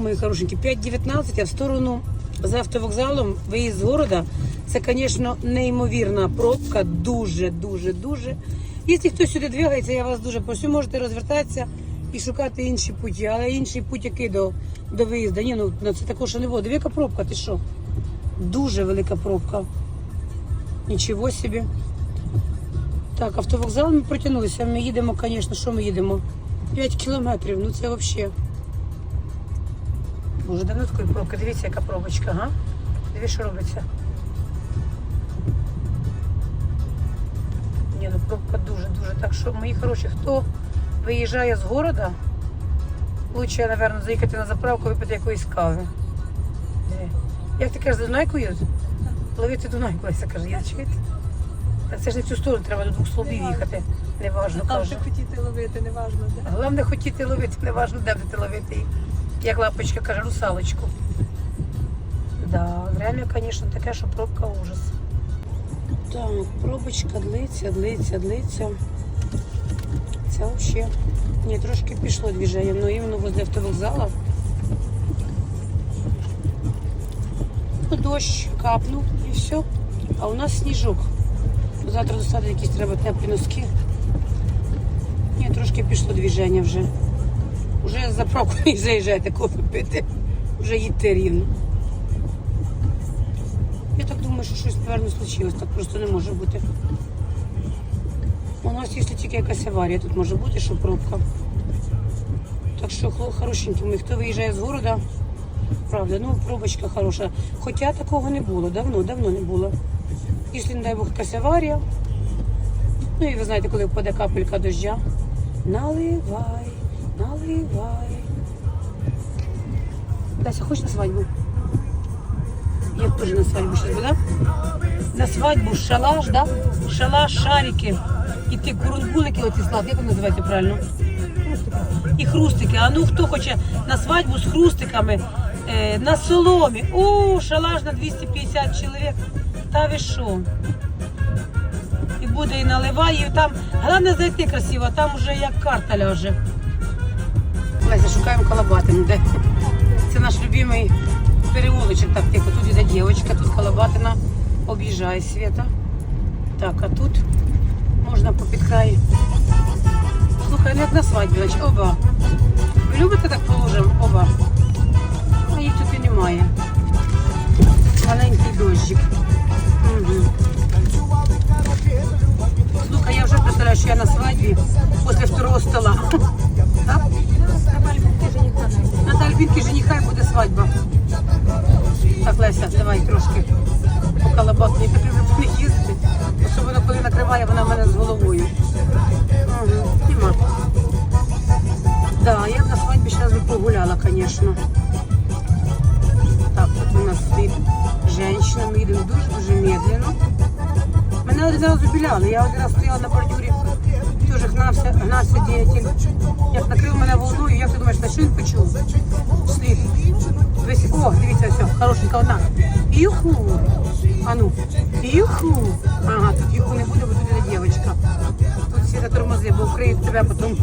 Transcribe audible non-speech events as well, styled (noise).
мої хорошенькі, 5.19, а в сторону за автовокзалом, виїзд з города, це, звісно, неймовірна пробка, дуже, дуже, дуже. Якщо хтось сюди двигається, я вас дуже прошу, можете розвертатися і шукати інші путі, але інший путь який до, до виїзду. Ні, ну ну, це також не. Диви, яка пробка, ти що? Дуже велика пробка. Нічого собі. Так, автовокзал ми протягнулися. Ми їдемо, звісно, що ми їдемо? 5 кілометрів, ну це взагалі. Боже, давно такої пробки. Дивіться, яка пробочка, га? Дивіться, що робиться. Ні, ну пробка дуже-дуже. Так що, мої хороші, хто виїжджає з города, лучше, напевно, заїхати на заправку, випити якоїсь кави. Диви. Як ти кажеш, за Дунайку їдуть? Ловити Дунайку, Леся каже, я чуєте? Та це ж не в цю сторону, треба до двох слобів їхати. Неважно, каже. вже хотіти ловити, неважно де. Головне хотіти ловити, неважно, де будете ловити її. Як лапочка каже, русалочку. Да, реально, звісно, таке, що пробка ужас. Так, пробочка длиться, длиться, длиться. Це взагалі. Ні, трошки пішло движення, але іменно возле автовокзала. Ну, Дощ капнув і все. А у нас сніжок. Завтра достати якісь треба теплі носки. Ні, трошки пішло движення вже. Вже з заправкою заїжджаєте кофе пити. Вже їдьте рівно. Я так думаю, що щось, напевно, случилось. Так просто не може бути. У нас, якщо тільки якась аварія, тут може бути, що пробка. Так що, хорошенькі мої, хто виїжджає з города, правда, ну пробочка хороша. Хоча такого не було, давно, давно не було. Якщо, не дай Бог, якась аварія, ну і ви знаєте, коли впаде капелька дождя, наливай, наливай. Дася, хочеш на свадьбу? Я теж на свадьбу сейчас бы, да? На свадьбу шалаш, да? Шалаш, шарики. І ті курункулики, оці слад, як вони називаються правильно? І хрустики. А ну хто хоче на свадьбу з хрустиками, е, на соломі. О, шалаш на 250 чоловік. Та ви що? І буде і наливає, і там. Головне зайти красиво, а там вже як карта ляже. Леся, шукаємо колобатину, де? Це наш любимий переулочок. Так, тихо, тут іде дівчинка, тут колобатина об'їжджає світа. Так, а тут можна по підкраї. Слухай, ну як на свадьбі, значить, оба. Ви любите так положимо? Оба. А їх тут і немає. Маленький дощик. Угу. Слухай, я вже представляю, що я на свадьбі після второго стола. (laughs) Альбінки жениха і буде свадьба. Так, Леся, давай трошки по колобатні. Я так люблю них їздити. Особливо, коли накриває вона в мене з головою. Угу. Тіма. Да, я б на свадьбі зараз би погуляла, звісно. Так, тут у нас стоїть жінка, ми їдемо дуже-дуже медленно. Мене один раз убіляли, я один раз стояла на бордюрі, теж гнався, гнався діятель. Як накрив мене волною, як ти думаєш, на що він почув? Слід. О, дивіться, все, хорошенька одна. Юху. А ну. Ага, тут юху не буде, бо тут іде дівчинка. Тут всі затормози, бо вкриють тебе потім.